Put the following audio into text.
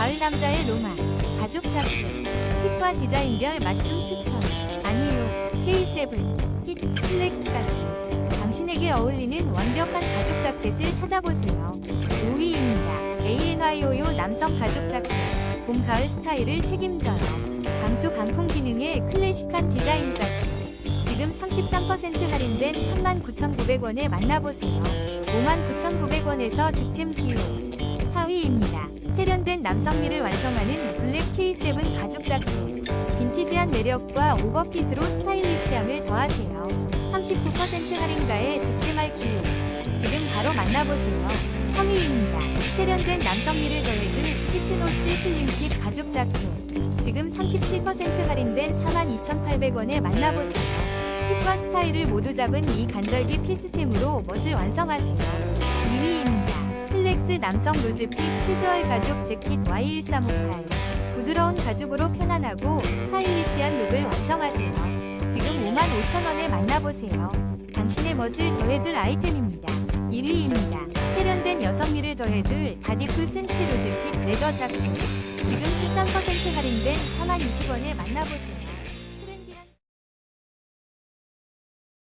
가을 남자의 로망 가죽 자켓 핏과 디자인별 맞춤 추천 아니요. K7 핏 플렉스까지. 당신에게 어울리는 완벽한 가죽 자켓을 찾아보세요. 5위입니다. ANYO요 남성 가죽 자켓. 봄 가을 스타일을 책임져요. 방수 방풍 기능에 클래식한 디자인까지. 지금 33% 할인된 39,900원에 만나보세요. 59,900원에서 득템 비용 4위입니다. 세련된 남성미를 완성하는 블랙 K7 가죽 자켓. 빈티지한 매력과 오버핏으로 스타일리시함을 더하세요. 39% 할인가에 득템할 기회. 지금 바로 만나보세요. 3위입니다. 세련된 남성미를 더해줄 피트노츠 슬림핏 가죽 자켓. 지금 37% 할인된 42,800원에 만나보세요. 핏과 스타일을 모두 잡은 이 간절기 필수템으로 멋을 완성하세요. 2위입니다. 플렉스 남성 루즈핏 캐주얼 가죽 재킷 Y1358 부드러운 가죽으로 편안하고 스타일리시한 룩을 완성하세요. 지금 55,000원에 만나보세요. 당신의 멋을 더해줄 아이템입니다. 1위입니다. 세련된 여성미를 더해줄 다디프 스치 루즈핏 레더 자켓 지금 13% 할인된 4만 20원에 만나보세요.